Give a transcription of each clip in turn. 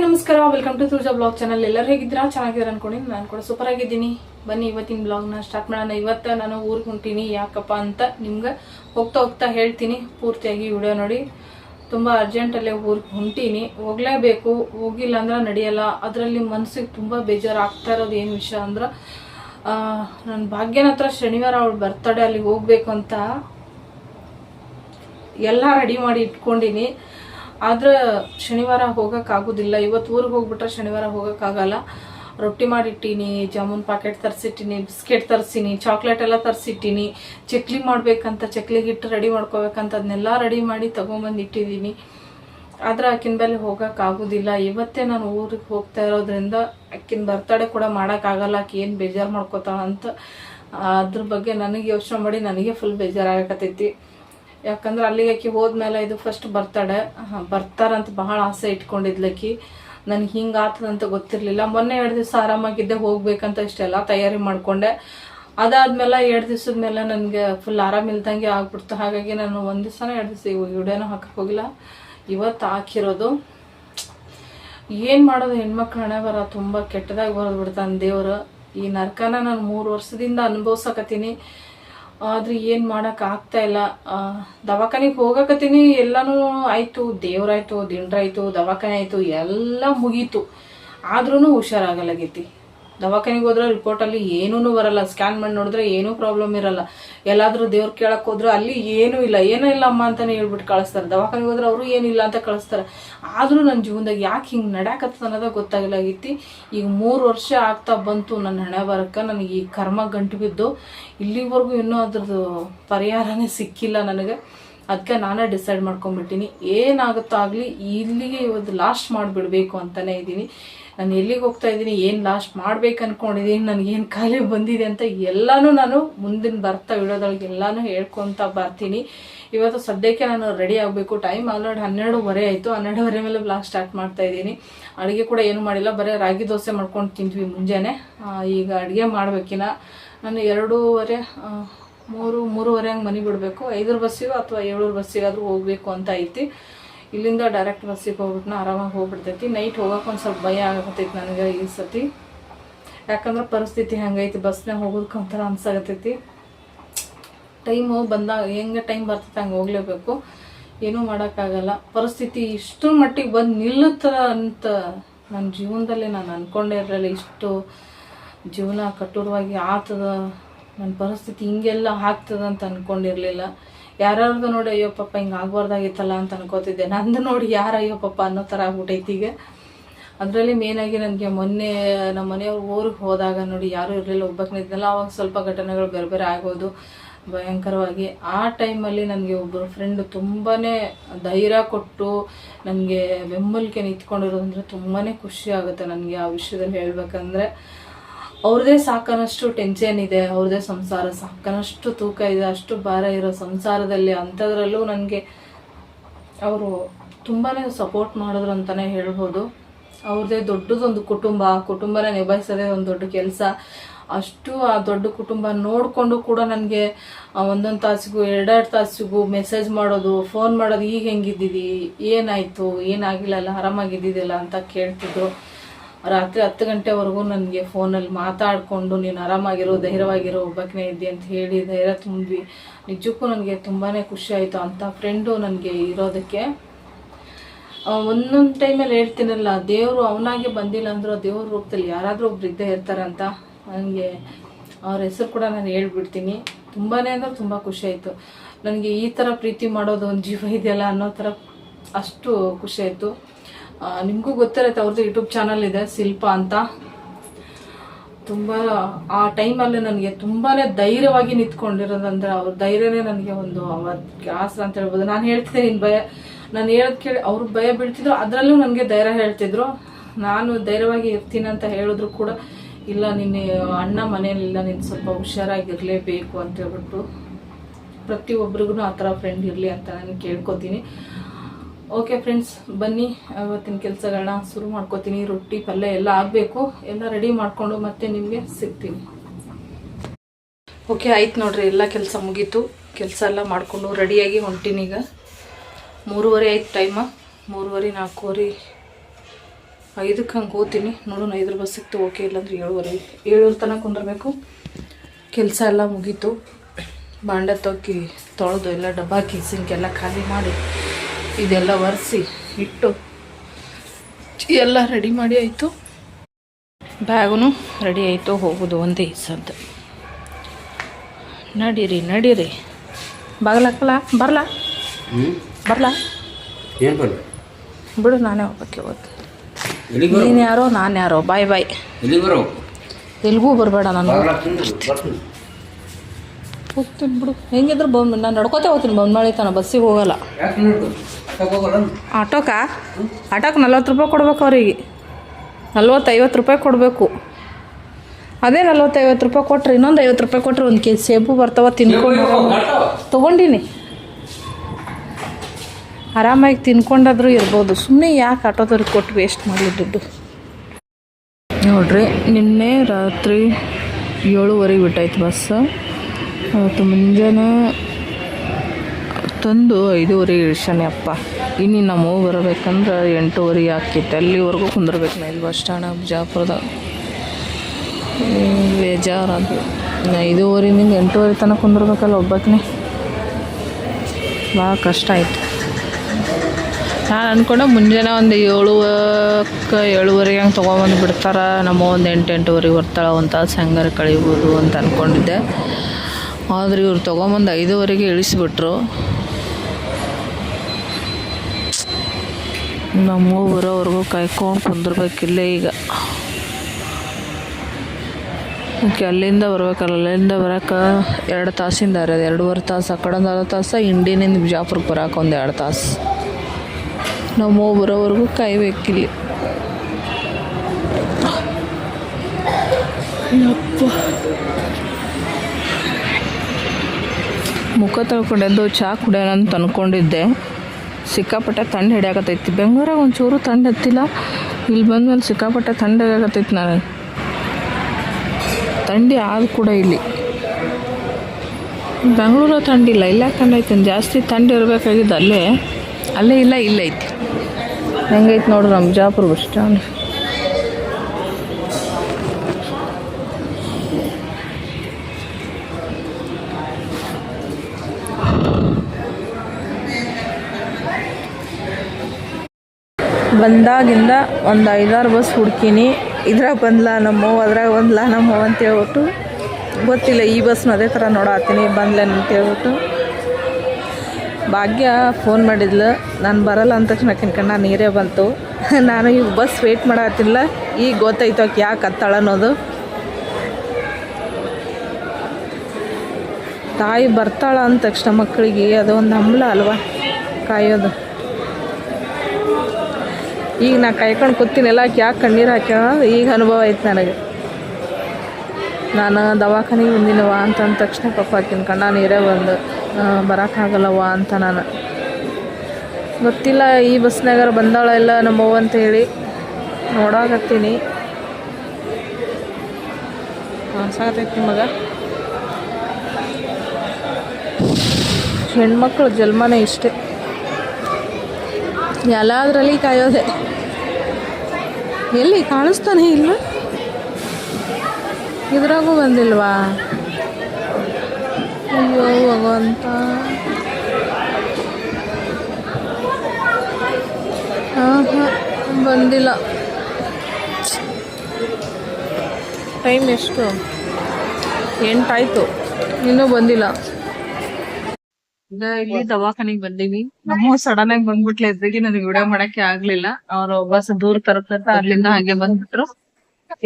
Hi ನಮಸ್ಕಾರ welcome to ತುರ್ಜಾ blog channel ಎಲ್ಲರೂ ಹೇಗಿದ್ದೀರಾ? ಚೆನ್ನಾಗಿದ್ದಾರೆ ಅನ್ಕೊಂಡಿನಿ ನಾನು ಕೂಡ ಸೂಪರ್ ಆಗಿದ್ದೀನಿ. ಬನ್ನಿ, ಇವತ್ತಿನ ಬ್ಲಾಗ್ನ ಸ್ಟಾರ್ಟ್ ಮಾಡೋಣ. ಇವತ್ತು ನಾನು ಊರಿಗೆ ಹೊಂಟೀನಿ. ಯಾಕಪ್ಪ ಅಂತ ನಿಮ್ಗೆ ಹೋಗ್ತಾ ಹೋಗ್ತಾ ಹೇಳ್ತೀನಿ. ಪೂರ್ತಿಯಾಗಿ ವಿಡಿಯೋ ನೋಡಿ. ತುಂಬ ಅರ್ಜೆಂಟಲ್ಲೇ ಊರಿಗೆ ಹೊಂಟೀನಿ. ಹೋಗ್ಲೇಬೇಕು. ಹೋಗಿಲ್ಲ ಅಂದ್ರೆ ನಡೆಯಲ್ಲ. ಅದರಲ್ಲಿ ಮನಸ್ಸಿಗೆ ತುಂಬ ಬೇಜಾರಾಗ್ತಾ ಇರೋದು ಏನು ವಿಷಯ ಅಂದ್ರೆ ನನ್ನ ಭಾಗ್ಯನ ಹತ್ರ ಶನಿವಾರ ಅವಳು ಬರ್ತಡೆ ಅಲ್ಲಿಗೆ ಹೋಗ್ಬೇಕು ಅಂತ ಎಲ್ಲ ರೆಡಿ ಮಾಡಿ ಇಟ್ಕೊಂಡಿನಿ. ಆದ್ರೆ ಶನಿವಾರ ಹೋಗೋಕ್ಕಾಗೋದಿಲ್ಲ ಇವತ್ತು ಊರಿಗೆ ಹೋಗ್ಬಿಟ್ರೆ ಶನಿವಾರ ಹೋಗೋಕ್ಕಾಗಲ್ಲ ರೊಟ್ಟಿ ಮಾಡಿಟ್ಟಿನಿ, ಜಾಮೂನ್ ಪಾಕೆಟ್ ತರಿಸಿಟ್ಟಿನಿ, ಬಿಸ್ಕೆಟ್ ತರಿಸಿನಿ ಚಾಕ್ಲೇಟ್ ಎಲ್ಲ ತರಿಸಿಟ್ಟಿನಿ. ಚಕ್ಲಿ ಮಾಡಬೇಕಂತ ಚಕ್ಲಿಗೆ ಹಿಟ್ಟು ರೆಡಿ ಮಾಡ್ಕೋಬೇಕಂತ ಅದನ್ನೆಲ್ಲ ರೆಡಿ ಮಾಡಿ ತೊಗೊಂಬಂದು ಇಟ್ಟಿದ್ದೀನಿ ಆದ್ರೆ ಆಕಿನ ಮೇಲೆ ಹೋಗೋಕ್ಕಾಗೋದಿಲ್ಲ ಇವತ್ತೇ ನಾನು ಊರಿಗೆ ಹೋಗ್ತಾ ಇರೋದ್ರಿಂದ ಆಕಿನ ಬರ್ತಡೆ ಕೂಡ ಮಾಡೋಕ್ಕಾಗಲ್ಲ ಆಕೆ ಏನು ಬೇಜಾರು ಮಾಡ್ಕೋತಾಳ ಅಂತ. ಅದ್ರ ಬಗ್ಗೆ ನನಗೆ ಯೋಚನೆ ಮಾಡಿ ನನಗೆ ಫುಲ್ ಬೇಜಾರಾಗಕತ್ತೈತಿ. ಯಾಕಂದ್ರೆ ಅಲ್ಲಿಗೆ ಆಕಿ ಹೋದ್ಮೇಲೆ ಇದು ಫಸ್ಟ್ ಬರ್ತಾಳೆ ಬರ್ತಾರಂತ ಬಹಳ ಆಸೆ ಇಟ್ಕೊಂಡಿದ್ಲಕ್ಕಿ ನನಗೆ ಹಿಂಗೆ ಆತದಂತ ಗೊತ್ತಿರಲಿಲ್ಲ. ಮೊನ್ನೆ ಎರಡು ದಿವಸ ಆರಾಮಾಗಿದ್ದೆ, ಹೋಗ್ಬೇಕಂತ ಇಷ್ಟೆಲ್ಲ ತಯಾರಿ ಮಾಡಿಕೊಂಡೆ. ಅದಾದ್ಮೇಲೆ ಎರಡು ದಿವಸದ ಮೇಲೆ ನನಗೆ ಫುಲ್ ಆರಾಮಿಲ್ದಂಗೆ ಆಗ್ಬಿಡ್ತು. ಹಾಗಾಗಿ ನಾನು ಒಂದು ದಿವಸನ ಎರಡು ದಿವಸ ಇವಡೇನು ಹಾಕಕ್ಕೆ ಹೋಗಿಲ್ಲ. ಇವತ್ತು ಹಾಕಿರೋದು. ಏನು ಮಾಡೋದು, ಹೆಣ್ಮಕ್ಳು ಹಣೆ ಬರ ತುಂಬ ಕೆಟ್ಟದಾಗಿ ಬರೋದ್ ಬಿಡ್ತಾನೆ ದೇವ್ರು. ಈ ನರ್ಕನ ನಾನು ಮೂರು ವರ್ಷದಿಂದ ಅನುಭವ್ಸಕತ್ತೀನಿ. ಆದ್ರೆ ಏನು ಮಾಡಕ್ ಆಗ್ತಾ ಇಲ್ಲ. ದವಾಖಾನೆಗೆ ಹೋಗಕತ್ತೀನಿ, ಎಲ್ಲಾನು ಆಯ್ತು ದೇವ್ರಾಯ್ತು ದಿಂಡ್ರಾಯ್ತು ದವಾಖಾನೆ ಆಯ್ತು, ಎಲ್ಲ ಮುಗೀತು. ಆದ್ರೂ ಹುಷಾರಾಗಲಾಗೈತಿ. ದವಾಖಾನಿಗೆ ಹೋದ್ರೆ ರಿಪೋರ್ಟಲ್ಲಿ ಏನೂ ಬರಲ್ಲ. ಸ್ಕ್ಯಾನ್ ಮಾಡಿ ನೋಡಿದ್ರೆ ಏನೂ ಪ್ರಾಬ್ಲಮ್ ಇರಲ್ಲ. ಎಲ್ಲಾದ್ರೂ ದೇವ್ರು ಕೇಳಕ್ ಹೋದ್ರೆ ಅಲ್ಲಿ ಏನೂ ಇಲ್ಲ. ಏನೂ ಇಲ್ಲ ಅಮ್ಮ ಅಂತಾನೆ ಹೇಳ್ಬಿಟ್ಟು ಕಳಿಸ್ತಾರೆ. ದವಾಖಾನೆಗೆ ಹೋದ್ರೆ ಅವರು ಏನಿಲ್ಲ ಅಂತ ಕಳಿಸ್ತಾರೆ. ಆದ್ರೂ ನನ್ನ ಜೀವನದಾಗ ಯಾಕೆ ಹಿಂಗೆ ನಡ್ಯಾಕತ್ತದ ಅನ್ನೋದ ಗೊತ್ತಾಗಲಾಗಿತ್ತು ಈಗ ಮೂರು ವರ್ಷ ಆಗ್ತಾ ಬಂತು ನನ್ನ ಹಣೆ ಬರಕ್ಕೆ ನನಗೆ ಈ ಕರ್ಮ ಗಂಟು ಬಿದ್ದು ಇಲ್ಲಿವರೆಗೂ ಇನ್ನೂ ಅದ್ರದ್ದು ಪರಿಹಾರನೇ ಸಿಕ್ಕಿಲ್ಲ ನನಗೆ. ಅದಕ್ಕೆ ನಾನೇ ಡಿಸೈಡ್ ಮಾಡ್ಕೊಂಡ್ಬಿಟ್ಟಿನಿ ಏನಾಗುತ್ತೋ ಆಗಲಿ ಇಲ್ಲಿಗೆ ಇವತ್ತು ಲಾಸ್ಟ್ ಮಾಡಿಬಿಡ್ಬೇಕು ಅಂತಲೇ ಇದ್ದೀನಿ. ನಾನು ಎಲ್ಲಿಗೆ ಹೋಗ್ತಾ ಇದ್ದೀನಿ, ಏನು ಲಾಸ್ಟ್ ಮಾಡ್ಬೇಕು ಅನ್ಕೊಂಡಿದ್ದೀನಿ, ನನಗೇನು ಕಾಯಿಲೆ ಬಂದಿದೆ ಅಂತ ಎಲ್ಲನೂ ನಾನು ಮುಂದಿನ ಬರ್ತಾ ವಿಡಿಯೋದೊಳಗೆ ಎಲ್ಲನೂ ಹೇಳ್ಕೊತ ಬರ್ತೀನಿ. ಇವತ್ತು ಸದ್ಯಕ್ಕೆ ನಾನು ರೆಡಿ ಆಗಬೇಕು. ಟೈಮ್ ಆಲ್ರೆಡಿ ಹನ್ನೆರಡುವರೆ ಆಯಿತು. ಹನ್ನೆರಡುವರೆ ಮೇಲೆ ಬ್ಲಾಗ್ ಸ್ಟಾರ್ಟ್ ಮಾಡ್ತಾ ಇದ್ದೀನಿ. ಅಡುಗೆ ಕೂಡ ಏನು ಮಾಡಿಲ್ಲ. ಬರೀ ರಾಗಿ ದೋಸೆ ಮಾಡ್ಕೊಂಡು ತಿಂದ್ವಿ ಮುಂಜಾನೆ. ಈಗ ಅಡುಗೆ ಮಾಡ್ಬೇಕಿನ ನಾನು ಎರಡೂವರೆ ಮೂರು, ಮೂರುವರೆ ಹಂಗೆ ಮನೆ ಬಿಡಬೇಕು. ಐದರ ಬಸ್ಸಿಗೂ ಅಥವಾ ಏಳೂರು ಬಸ್ಸಿಗಾದರೂ ಹೋಗಬೇಕು ಅಂತ ಐತಿ. ಇಲ್ಲಿಂದ ಡೈರೆಕ್ಟ್ ಬಸ್ಸಿಗೆ ಹೋಗ್ಬಿಟ್ಟು ಆರಾಮಾಗಿ ಹೋಗ್ಬಿಡ್ತೈತಿ. ನೈಟ್ ಹೋಗೋಕೆ ಒಂದು ಸ್ವಲ್ಪ ಭಯ ಆಗತ್ತೈತಿ ನನಗೆ ಈ ಸತಿ. ಯಾಕಂದ್ರೆ ಪರಿಸ್ಥಿತಿ ಹೆಂಗೈತಿ ಬಸ್ನಾಗ ಹೋಗೋದಕ್ಕೆ ಒಂಥರ ಅನ್ಸಾಗತೈತಿ ಟೈಮು ಬಂದಾಗ ಹೆಂಗೆ ಟೈಮ್ ಬರ್ತೈತೆ ಹಂಗೆ ಹೋಗ್ಲೇಬೇಕು. ಏನೂ ಮಾಡೋಕ್ಕಾಗಲ್ಲ. ಪರಿಸ್ಥಿತಿ ಇಷ್ಟರ ಮಟ್ಟಿಗೆ ಬಂದು ನಿಲ್ಲುತ್ತ ಅಂತ ನನ್ನ ಜೀವನದಲ್ಲಿ ನಾನು ಅಂದ್ಕೊಂಡೇ ಇರಲಿಲ್ಲ ಇಷ್ಟು ಜೀವನ ಕಠೋರವಾಗಿ ಆತದ. ನನ್ನ ಪರಿಸ್ಥಿತಿ ಹಿಂಗೆಲ್ಲ ಆಗ್ತದ ಅಂತ ಅಂದ್ಕೊಂಡಿರಲಿಲ್ಲ ಯಾರ್ಯಾರ್ದು ನೋಡಿ, ಅಯ್ಯೋ ಪಪ್ಪ ಹಿಂಗೆ ಆಗ್ಬಾರ್ದಾಗಿತ್ತಲ್ಲ ಅಂತ ಅನ್ಕೋತಿದ್ದೆ. ನಂದು ನೋಡಿ, ಯಾರು ಅಯ್ಯೋ ಪಪ್ಪ ಅನ್ನೋ ಥರ ಆಗ್ಬಿಟ್ಟೈತಿ ಈಗ. ಅದರಲ್ಲಿ ಮೇನಾಗಿ ನನಗೆ ಮೊನ್ನೆ ನಮ್ಮ ಮನೆಯವ್ರು ಊರಿಗೆ ಹೋದಾಗ ನೋಡಿ, ಯಾರೂ ಇರಲಿಲ್ಲ ಒಬ್ಬಕ್ಕಿದ್ದಲ್ಲ ಅವಾಗ ಸ್ವಲ್ಪ ಘಟನೆಗಳು ಬೇರೆ ಬೇರೆ ಆಗೋದು ಭಯಂಕರವಾಗಿ. ಆ ಟೈಮಲ್ಲಿ ನನಗೆ ಒಬ್ಬರು ಫ್ರೆಂಡ್ ತುಂಬಾ ಧೈರ್ಯ ಕೊಟ್ಟು ನನಗೆ ಬೆಂಬಲಿಕೆ ನಿಂತ್ಕೊಂಡಿರೋದಂದ್ರೆ ತುಂಬಾ ಖುಷಿ ಆಗುತ್ತೆ ನನಗೆ ಆ ವಿಷಯದಲ್ಲಿ ಹೇಳ್ಬೇಕಂದ್ರೆ. ಅವ್ರದೇ ಸಾಕನಷ್ಟು ಟೆನ್ಷನ್ ಇದೆ, ಅವ್ರದೇ ಸಂಸಾರ ಸಾಕನಷ್ಟು ತೂಕ ಇದೆ, ಅಷ್ಟು ಭಾರ ಇರೋ ಸಂಸಾರದಲ್ಲಿ ಅಂಥದ್ರಲ್ಲೂ ನನಗೆ ಅವರು ತುಂಬಾ ಸಪೋರ್ಟ್ ಮಾಡಿದ್ರು ಅಂತಲೇ ಹೇಳ್ಬೋದು. ಅವ್ರದ್ದೇ ದೊಡ್ಡದೊಂದು ಕುಟುಂಬ, ಆ ಕುಟುಂಬನ ನಿಭಾಯಿಸೋದೇ ಒಂದು ದೊಡ್ಡ ಕೆಲಸ. ಅಷ್ಟು ಆ ದೊಡ್ಡ ಕುಟುಂಬ ನೋಡಿಕೊಂಡು ಕೂಡ ನನಗೆ ಒಂದೊಂದು ತಾಸಿಗೂ, ಎರಡೆರಡು ತಾಸಿಗೂ ಮೆಸೇಜ್ ಮಾಡೋದು ಫೋನ್ ಮಾಡೋದು, ಈಗ ಹೆಂಗಿದ್ದೀವಿ ಏನಾಯಿತು? ಏನಾಗಿಲ್ಲಲ್ಲ ಆರಾಮಾಗಿದ್ದಿದ್ದಿಲ್ಲ ಅಂತ ಕೇಳ್ತಿದ್ರು. ರಾತ್ರಿ ಹತ್ತು ಗಂಟೆವರೆಗೂ ನನಗೆ ಫೋನಲ್ಲಿ ಮಾತಾಡಿಕೊಂಡು, ನೀನು ಆರಾಮಾಗಿರೋ, ಧೈರ್ಯವಾಗಿರೋ ಒಬ್ಬಕ್ಕೇ ಇದ್ದಿ ಅಂತ ಹೇಳಿ ಧೈರ್ಯ ತುಂಬಿ, ನಿಜಕ್ಕೂ ನನಗೆ ತುಂಬಾ ಖುಷಿ ಆಯಿತು ಅಂಥ ಫ್ರೆಂಡು ನನಗೆ ಇರೋದಕ್ಕೆ. ಒಂದೊಂದು ಟೈಮಲ್ಲಿ ಹೇಳ್ತೀನಲ್ಲ, ದೇವರು ಅವನಾಗೆ ಬಂದಿಲ್ಲ ಅಂದರೂ ದೇವ್ರ ರೂಪದಲ್ಲಿ ಯಾರಾದರೂ ಒಬ್ರು ಇದ್ದೇ ಇರ್ತಾರಂತ. ನನಗೆ ಅವ್ರ ಹೆಸರು ಕೂಡ ನಾನು ಹೇಳ್ಬಿಡ್ತೀನಿ. ತುಂಬಾ ಅಂದ್ರೆ ತುಂಬ ಖುಷಿ ಆಯಿತು. ನನಗೆ ಈ ಥರ ಪ್ರೀತಿ ಮಾಡೋದು ಒಂದು ಜೀವ ಇದೆಯಲ್ಲ ಅನ್ನೋ ಥರ ಅಷ್ಟು ಖುಷಿ ಆಯಿತು. ನಿಮಗೂ ಗೊತ್ತಿರುತ್ತೆ ಅವ್ರದ್ದು ಯೂಟ್ಯೂಬ್ ಚಾನಲ್ ಇದೆ, ಶಿಲ್ಪ ಅಂತ. ತುಂಬ, ಆ ಟೈಮಲ್ಲಿ ನನಗೆ ತುಂಬಾ ಧೈರ್ಯವಾಗಿ ನಿಂತ್ಕೊಂಡಿರೋದಂದ್ರೆ ಅವ್ರ ಧೈರ್ಯನೇ ನನಗೆ ಒಂದು ಆಸರ ಅಂತ ಹೇಳ್ಬೋದು. ನಾನು ಹೇಳ್ತಿದ್ದೆ ನಿನ್ನ ಭಯ, ನಾನು ಹೇಳೋದು ಕೇಳಿ, ಅವ್ರು ಭಯ ಬೀಳ್ತಿದ್ರು, ಅದರಲ್ಲೂ ನನಗೆ ಧೈರ್ಯ ಹೇಳ್ತಿದ್ರು. ನಾನು ಧೈರ್ಯವಾಗಿ ಇರ್ತೀನಿ ಅಂತ ಹೇಳಿದ್ರು ಕೂಡ, ಇಲ್ಲ, ನಿನ್ನ ಅಣ್ಣ ಮನೆಯಲ್ಲಿಲ್ಲ ನೀನು ಸ್ವಲ್ಪ ಹುಷಾರಾಗಿರಲೇಬೇಕು ಅಂತ ಹೇಳ್ಬಿಟ್ಟು ಪ್ರತಿಯೊಬ್ಬರಿಗೂ ಆ ಥರ ಫ್ರೆಂಡ್ ಇರಲಿ ಅಂತ ನಾನು ಕೇಳ್ಕೊತೀನಿ. ಓಕೆ ಫ್ರೆಂಡ್ಸ್ ಬನ್ನಿ. ಅವತ್ತಿನ ಕೆಲಸಗಳನ್ನ ಶುರು ಮಾಡ್ಕೋತೀನಿ. ರೊಟ್ಟಿ, ಪಲ್ಯ ಎಲ್ಲ ಆಗಬೇಕು. ಎಲ್ಲ ರೆಡಿ ಮಾಡಿಕೊಂಡು ಮತ್ತೆ ನಿಮಗೆ ಸಿಗ್ತೀನಿ. ಓಕೆ ಆಯ್ತು ನೋಡ್ರಿ. ಎಲ್ಲ ಕೆಲಸ ಮುಗೀತು. ಕೆಲಸ ಎಲ್ಲ ಮಾಡಿಕೊಂಡು ರೆಡಿಯಾಗಿ ಹೊಂಟೀನಿ ಈಗ. ಮೂರುವರೆ ಆಯ್ತು ಟೈಮ ಮೂರುವರೆ, ನಾಲ್ಕೂವರೆ, ಐದಕ್ಕೆ ಹಂಗೆ ಹೋಗ್ತೀನಿ. ನೋಡೋಣ, ಐದ್ರ ಬಸ್ ಸಿಕ್ತು. ಓಕೆ ಇಲ್ಲಾಂದ್ರೆ ಏಳುವರೆ ಏಳೂರು ತನಕ ಕುಂದಿರಬೇಕು. ಕೆಲಸ ಎಲ್ಲ ಮುಗೀತು. ಬಾಂಡೆ ತೊಕ್ಕಿ, ತೊಳೆದು ಎಲ್ಲ ಡಬ್ಬಾಕಿ ಸಿಂಕೆಲ್ಲ ಖಾಲಿ ಮಾಡಿ ಇದೆಲ್ಲ ಒರೆಸಿ ಇಟ್ಟು ಎಲ್ಲ ರೆಡಿ ಮಾಡಿ ಆಯಿತು. ಬ್ಯಾಗೂ ರೆಡಿ ಆಯಿತು ಹೋಗೋದು ಒಂದೇ ಸದ್ದು ನಡೀರಿ ನಡೀರಿ. ಬಾಗ್ಲಾಕಲ್ಲ ಬರಲ? ಬರಲ? ಏನು ಬರಲ ಬಿಡು ನಾನೇ ಹೋಗ್ಬೇಕು ಇವತ್ತು ನೀನು ಯಾರೋ ನಾನು ಯಾರೋ ಬಾಯ್ ಬಾಯ್. ಎಲ್ಲಿಗೂ ಬರಬೇಡ ನಾನು. ಹೋಗ್ತೀನಿ ಬಿಡು ಹೆಂಗಿದ್ರು ಬಂದು ನಾನು ನಡ್ಕೋತೆ ಹೋಗ್ತೀನಿ ಬಂದ್ಮಾಳಿ ತನ ಬಸ್ಸಿಗೆ ಹೋಗಲ್ಲ. ಆಟೋಕ? ಆಟೋಕ್ಕೆ ನಲ್ವತ್ತು ರೂಪಾಯಿ ಕೊಡ್ಬೇಕು ಅವ್ರಿಗೆ. ನಲ್ವತ್ತೈವತ್ತು ರೂಪಾಯಿ ಕೊಡಬೇಕು. ಅದೇ ನಲ್ವತ್ತೈವತ್ತು ರೂಪಾಯಿ ಕೊಟ್ರಿ ಇನ್ನೊಂದು ಐವತ್ತು ರೂಪಾಯಿ ಕೊಟ್ರಿ ಒಂದು ಕೆ ಜಿ ಸೇಬು ಬರ್ತಾವ ತಿನ್ಕೊಂಡು ತೊಗೊಂಡಿನಿ. ಆರಾಮಾಗಿ ತಿನ್ಕೊಂಡಾದ್ರೂ ಇರ್ಬೋದು. ಸುಮ್ಮನೆ ಯಾಕೆ ಆಟೋದವ್ರಿಗೆ ಕೊಟ್ಟು ವೇಸ್ಟ್ ಮಾಡಲಿ ದುಡ್ಡು? ನೋಡ್ರಿ ನಿನ್ನೆ ರಾತ್ರಿ ಏಳುವರೆಗೆ ಬಿಟ್ಟಾಯ್ತು ಬಸ್. ಅವತ್ತು ಮುಂಜಾನೆ ತಂದು ಐದೂವರೆಗೆ ಇಳಿಸಾನೆ ಅಪ್ಪ. ಇನ್ನು ನಮ್ಮ ಹೋಗಿ ಬರಬೇಕಂದ್ರೆ ಎಂಟೂವರೆ ಆಕೈತೆ ಅಲ್ಲಿವರೆಗೂ ಕುಂದಿರ್ಬೇಕು ಇಲ್ಲಿ ಬಸ್ ಸ್ಟ್ಯಾಂಡ್ ಬಿಜಾಪುರದಾಗ ಬೇಜಾರದು ಐದೂವರೆಯಿಂದ ಎಂಟೂವರೆ ತನಕ ಕುಂದಿರ್ಬೇಕಲ್ಲ ಒಬ್ಬಕ್ಕೆ ಭಾಳ ಕಷ್ಟ ಆಯಿತು. ನಾನು ಅಂದ್ಕೊಂಡೆ ಮುಂಜಾನೆ ಒಂದು ಏಳುವಕ್ಕೆ ಏಳುವರೆಗೆ ಹಂಗೆ ತೊಗೊಂಬಂದು ಬಿಡ್ತಾರೆ. ನಮ್ಮ ಒಂದು ಎಂಟು ಎಂಟುವರೆಗೆ ಬರ್ತಾಳೆ ಒಂದು ತಾಸು ಕಳಿಬೋದು ಅಂತ ಅಂದ್ಕೊಂಡಿದ್ದೆ ಆದರೆ ಇವ್ರು ತೊಗೊಂಬಂದು ಐದುವರೆಗೆ ಇಳಿಸಿಬಿಟ್ರು. ನಮ್ಮ ಬರೋವರೆಗೂ ಕಾಯ್ಕೊಂಡು ಕುಂದಿರ್ಬೇಕಿಲ್ಲೇ ಈಗ. ಓಕೆ, ಅಲ್ಲಿಂದ ಬರ್ಬೇಕಲ್ಲ, ಅಲ್ಲಿಂದ ಬರೋಕೆ ಎರಡು ತಾಸಿಂದ ಇರೋದು ಎರಡೂವರೆ ತಾಸು, ಆ ಒಂದು ಅರ್ಧ ತಾಸು ಇಂಡಿಯನಿಂದ ಬಿಜಾಪುರಕ್ಕೆ ಬರೋಕೆ ಒಂದು ಎರಡು ತಾಸು. ನಮ್ಮ ಬರೋವರೆಗೂ ಕಾಯ್ಬೇಕಿಲ್ಲಿ. ಯಪ್ಪ. ಮುಖ ತೊಳ್ಕೊಂಡೆದ್ದು ಚಹಾ ಕುಡಿಯೋಣ ಅಂತ ಅಂದ್ಕೊಂಡಿದ್ದೆ ಸಿಕ್ಕಾಪಟ್ಟೆ ತಂಡ ಹಿಡಿಯಾಕತ್ತೈತಿ ಬೆಂಗ್ಳೂರಾಗ ಒಂಚೂರು ತಂಡ ಹತ್ತಿಲ್ಲ. ಇಲ್ಲಿ ಬಂದ್ಮೇಲೆ ಸಿಕ್ಕಾಪಟ್ಟೆ ತಂಡ ಹಿಡಿಯಾಕತ್ತೈತಿ ನನಗೆ. ಥಂಡಿ ಆದ ಕೂಡ ಇಲ್ಲಿ. ಬೆಂಗಳೂರು ತಂಡಿಲ್ಲ ಇಲ್ಲ. ಕಂಡೈತೆ ಜಾಸ್ತಿ ಥಂಡಿ ಇರಬೇಕಾಗಿದ್ದು ಅಲ್ಲೇ. ಅಲ್ಲೇ ಇಲ್ಲ ಇಲ್ಲೈತಿ ಹೆಂಗೈತೆ ನೋಡ್ರಿ ನಮ್ಮ ಬಿಜಾಪುರ ಬಸ್ ಸ್ಟ್ಯಾಂಡ್. ಬಂದಾಗಿಂದ ಒಂದು ಐದಾರು ಬಸ್ ಹುಡ್ಕೀನಿ. ಇದ್ರಾಗ ಬಂದ್ಲ ನಮ್ಮವ್ವ ಅದ್ರಾಗ ಬಂದ್ಲ ನಮ್ಮ ಅಂತ ಹೇಳ್ಬಿಟ್ಟು, ಗೊತ್ತಿಲ್ಲ, ಈ ಬಸ್ನ ಅದೇ ಥರ ನೋಡತ್ತೀನಿ ಬಂದ್ಲೇನು ಅಂತ ಹೇಳ್ಬಿಟ್ಟು ಭಾಗ್ಯ ಫೋನ್ ಮಾಡಿದ್ಲು. ನಾನು ಬರಲ್ಲ ಅಂತ ತಕ್ಷಣ ನೀರೇ ಬಂತು. ನಾನು ಈಗ ಬಸ್ ವೇಟ್ ಮಾಡತ್ತಿಲ್ಲ ಈಗ ಗೊತ್ತಾಯ್ತು ಆಕೆ ಯಾಕೆ ಹತ್ತಾಳ ಅನ್ನೋದು. ತಾಯಿ ಬರ್ತಾಳ ಅಂದ ತಕ್ಷಣ ಮಕ್ಕಳಿಗೆ ಅದು ಒಂದು ಹಂಬಲ ಅಲ್ವಾ ಕಾಯೋದು. ಈಗ ನಾ ಕಾಯ್ಕೊಂಡು ಕೂತಿನೆಲ್ಲ ಆಕೆ ಯಾಕೆ ಕಣ್ಣೀರು ಹಾಕ್ಯಾಳ ಈಗ ಅನುಭವ ಐತೆ ನನಗೆ. ನಾನು ದವಾಖಾನೆಗೆ ಬಂದಿನವ ಅಂತ ಅಂದ ತಕ್ಷಣ ಪಾಪ ಆಕಿನ ಕಣ್ಣ ನೀರೇ ಬಂದು ಬರೋಕ್ಕಾಗಲ್ಲವ ಅಂತ ನಾನು. ಗೊತ್ತಿಲ್ಲ, ಈ ಬಸ್ನಾಗಾರ ಬಂದಾಳ ಇಲ್ಲ ಹೇಳಿ. ನೋಡಾಕತ್ತೀನಿ. ಸಾಕೈತಿ ಮಗ ಹೆಣ್ಮಕ್ಳು ಜನ್ಮನೇ ಇಷ್ಟೇ. ಎಲ್ಲದರಲ್ಲಿ ಕಾಯೋದೆ. ಎಲ್ಲಿ ಕಾಣಿಸ್ತಾನೆ ಇಲ್ಲ ಇದ್ರಾಗೂ ಬಂದಿಲ್ವಾ? ಅಯ್ಯೋ, ಭಗವಂತ. ಹಾಂ ಹಾಂ ಬಂದಿಲ್ಲ. ಟೈಮ್ ಎಷ್ಟು? ಎಂಟಾಯಿತು. ಇನ್ನೂ ಬಂದಿಲ್ಲ. ಇಲ್ಲಿ ದವಾಖಾನೆಗ್ ಬಂದೀವಿ. ನಮ್ಮ ಸಡನ್ ಆಗಿ ಬಂದ್ಬಿಟ್ಲೆ ಇದ್ದಾಗಿ ನನಗೆ ವಿಡಿಯೋ ಮಾಡಕ್ಕೆ ಆಗ್ಲಿಲ್ಲ. ಅವ್ರ ಬಸ್ ದೂರ ತರತ್ತ ಅಲ್ಲಿಂದ ಹಾಗೆ ಬಂದ್ಬಿಟ್ರು.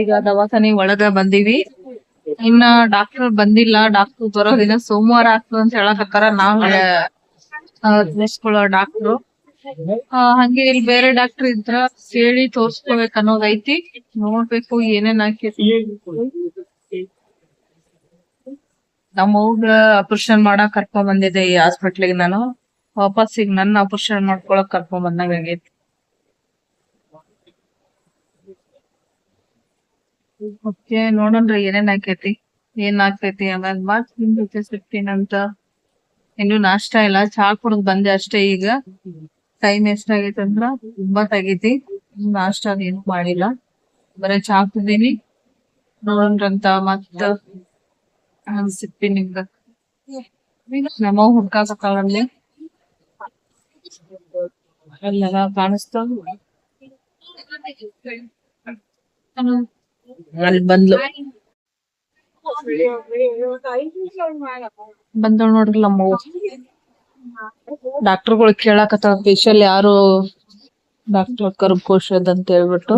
ಈಗ ದವಾಖಾನಿ ಒಳಗ ಬಂದೀವಿ. ಇನ್ನ ಡಾಕ್ಟರ್ ಬಂದಿಲ್ಲ ಡಾಕ್ಟರ್ ಬರೋ ದಿನ ಸೋಮವಾರ ಆಗ್ತದ ಅಂತ ಹೇಳಕತ್ತಾರ ನಾವ್ ತಿಳಿಸ್ಕೊಳ್ಳೋ ಡಾಕ್ಟ್ರು ಹಂಗೆ ಇಲ್ಲಿ ಬೇರೆ ಡಾಕ್ಟರ್ ಇದ್ರ ಕೇಳಿ ತೋರ್ಸ್ಕೋಬೇಕು ಅನ್ನೋದೈತಿ ನೋಡ್ಬೇಕು ಏನೇನ್ ಆಕೈತಿ ನಮ್ಮ ಅವ್ಗ ಆಪರೇಷನ್ ಮಾಡಕ್ ಕರ್ಕೊಂಡ್ ಬಂದಿದ್ದೆ ಈ ಹಾಸ್ಪಿಟ್ಲಿಗೆ ನಾನು. ವಾಪಸ್ ಈಗ ನನ್ನ ಆಪರೇಷನ್ ಮಾಡ್ಕೊಳಕ್ ಕರ್ಕೊಂಡ್ ಬಂದಂಗ ಆಗೈತಿ. ಓಕೆ ನೋಡೋಣ್ರಿ ಏನೇನ್ ಆಕೈತಿ, ಏನ್ ಆಗ್ತೈತಿ ಆಮೇಲೆ ಮಾತ್ ನಿಮ್ ಜೊತೆ ಸಿಗ್ತೀನಂತ ಇನ್ನು ನಾಷ್ಟ ಇಲ್ಲ, ಚಾ ಕುಡ್ದ್ ಬಂದೆ ಅಷ್ಟೇ ಈಗ. ಟೈಮ್ ಎಷ್ಟಾಗೈತಿ ಅಂದ್ರ ಒಂಬತ್ತಾಗೈತಿ ನಾಷ್ಟ ಏನು ಮಾಡಿಲ್ಲ. ಬರೀ ಚಾ ಕುದ್ದೀನಿ ನೋಡ್ರಂತ ಮತ್ತ. ಅನ್ಸಿತ್ತಿ ನಿಮ್ಗ ನಮ್ಮ ಹುಡ್ಕಾಕಲ್ಲಿ ಅಲ್ಲೆಲ್ಲ ಕಾಣಿಸ್ತ ಅಲ್ಲಿ ಬಂದ್ಲು. ಬಂದವ್ ನೋಡ್ರಿ ನಮ್ಮ ಡಾಕ್ಟರ್ಗಳು ಕೇಳಾಕತ್ತಾವ ಫೇಶಿಯಲ್ ಯಾರು ಡಾಕ್ಟರ್ ಕರ್ಕೋಶದ್ ಅಂತ ಹೇಳ್ಬಿಟ್ಟು.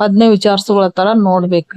ಅದನ್ನೇ ವಿಚಾರಿಸ್ಕೊಳತ್ತಾರ ನೋಡ್ಬೇಕು.